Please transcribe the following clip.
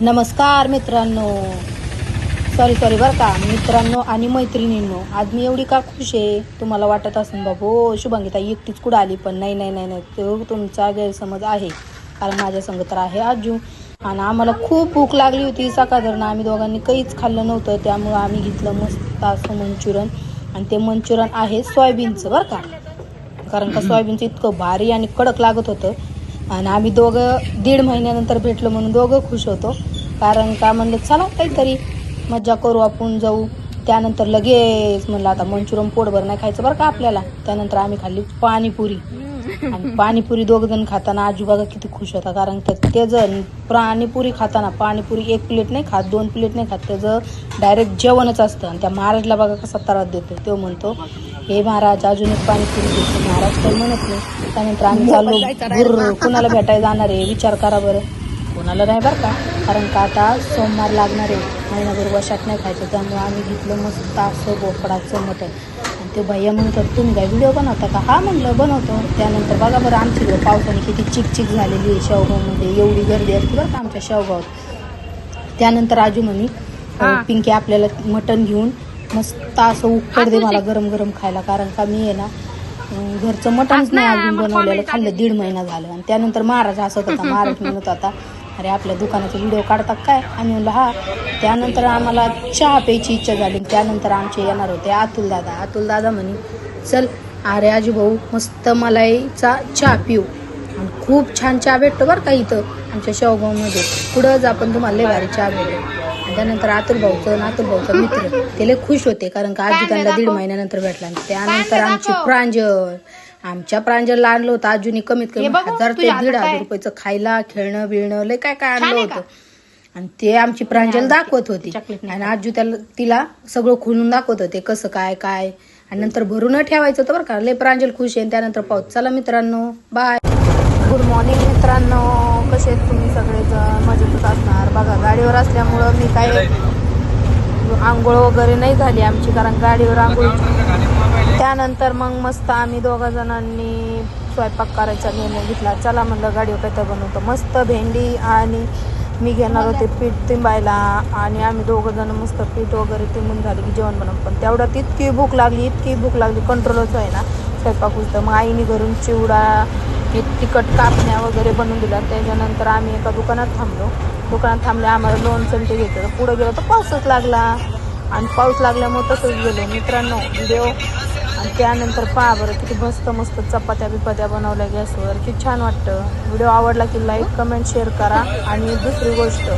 नमस्कार मित्रांनो. Sorry sorry बरं का. मित्रांनो आणि मैत्रिणींनो आज मी एवढी का खुश आहे? तुम्हाला वाटत असेल बाबो हो शुभांगिता एकटीच कुठं आली? पण नाही नाही नाही नाही. तो तुमचा गैरसमज आहे. कारण माझ्या संग तर आहे आजू. आणि आम्हाला खूप भूक लागली होती. सकाळधरणं आम्ही दोघांनी काहीच खाल्लं नव्हतं. त्यामुळं आम्ही घेतलं मस्त असं मंचुरन आणि ते मंचुरन आहे सोयाबीनचं बरं का. कारण का सोयाबीनचं इतकं भारी आणि कडक लागत होतं. आणि आम्ही दोघं दीड महिन्यानंतर भेटलो म्हणून दोघं खुश होतो. कारण का म्हणलं चला काहीतरी मज्जा करू आपण जाऊ. त्यानंतर लगेच म्हणलं आता मंचुरम पोटभर नाही खायचं बरं का आपल्याला? त्यानंतर आम्ही खाल्ली पाणीपुरी. आणि पाणीपुरी दोघ जण खाताना आजू किती खुश होता कारण ते त्याचं पाणीपुरी खाताना पाणीपुरी एक प्लेट नाही खात दोन प्लेट नाही खात त्याचं डायरेक्ट जेवणच असतं. आणि त्या महाराजला बघा कसा त्रास देतो तो म्हणतो हे महाराज अजून एक पाणीपुरी देतो महाराज काही म्हणत नाही. त्यानंतर आम्ही चाललो. कुणाला भेटायला जाणार आहे? विचार करा बरं. कोणाला नाही बरं का? कारण का आता सोमवार लागणार आहे. महिनाभर वशात नाही खायचं. त्यामुळे आम्ही घेतलं मस्त असं बोकडाचं मटण. आणि ते भैया म्हणतात तुम्ही काय व्हिडिओ बनवता का? हा म्हणलं बनवतो. त्यानंतर बघा बरं आमची इकडं पावसाने किती चिकचिक झालेली आहे शेवगावमध्ये. एवढी गर्दी असते बरं का आमच्या शेवगावात. त्यानंतर आजू म्हणे पिंकी आपल्याला मटण घेऊन मस्त असं उकड दे मला गरम गरम खायला कारण का मी आहे ना घरचं मटणच नाही अजून बनवलेलं. खाल्लं दीड महिना झालं आणि त्यानंतर महाराज हसत होता महाराज म्हणत होता अरे आपल्या दुकानाचे व्हिडिओ काढतात काय? आम्ही म्हणलं हा. त्यानंतर आम्हाला चहा प्यायची इच्छा झाली. त्यानंतर आमचे येणार होते अतुल दादा. अतुल दादा म्हणे चल अरे आजू भाऊ मस्त मलाईचा चहा पिऊ. आणि खूप छान चहा भेटतो बरं का इथं आमच्या शेवगावमध्ये. पुढंच आपण तुम्हाला लय भारी चहा भेटेल. आणि त्यानंतर अतुल भाऊचं अतुल भाऊचा मित्र. ते लय खुश होते कारण का आजी त्यांना दीड महिन्यानंतर भेटला त्यानंतर आमची प्रांजल. आमच्या प्रांजलला आणलं होतं अजूनही कमीत कमी हजार ते दीड हजार रुपयाचं खायला खेळणं बिळणं लय काय काय आणलं होतं. आणि ते आमची प्रांजल दाखवत होती. आणि आजू त्याला तिला सगळं खोलून दाखवत होते कसं काय काय. आणि नंतर भरून ठेवायचं होतं बरं का. लय प्रांजल खुश आहे. त्यानंतर पाऊस चला मित्रांनो बाय गुड मॉर्निंग मित्रांनो. कसे आहेत तुम्ही सगळेजण? मजेतच असणार. बघा गाडीवर असल्यामुळं मी काय आंघोळ वगैरे नाही झाली आमची कारण गाडीवर आंघोळ. त्यानंतर मग मस्त आम्ही दोघा जणांनी स्वयंपाक करायचा निर्णय घेतला. चला म्हणलं गाडीवर काहीतरी बनवतो. मस्त भेंडी आणि मी घेणार होते पीठ तिंबायला आणि आम्ही दोघं जण मस्त पीठ वगैरे तिंबून झाले की जेवण बनवून. पण तेवढ्यात इतकी भूक लागली इतकी भूक लागली कंट्रोलच आहे ना स्वयंपाक उचतं मग आईने घरून चिवडा हे तिखट कापण्या वगैरे बनवून दिला त्याच्यानंतर आम्ही एका दुकानात थांबलो. दुकानात थांबले आम्हाला लोणचं ते घेतलं तर पुढं गेलो तर पाऊसच लागला. आणि पाऊस लागल्यामुळे तसंच गेलो. मित्रांनो व्हिडिओ आणि त्यानंतर पहा बरं किती मस्त मस्त चपात्या बिपात्या बनवल्या गॅसवर किती छान वाटतं. व्हिडिओ आवडला की लाईक कमेंट शेअर करा. आणि दुसरी गोष्ट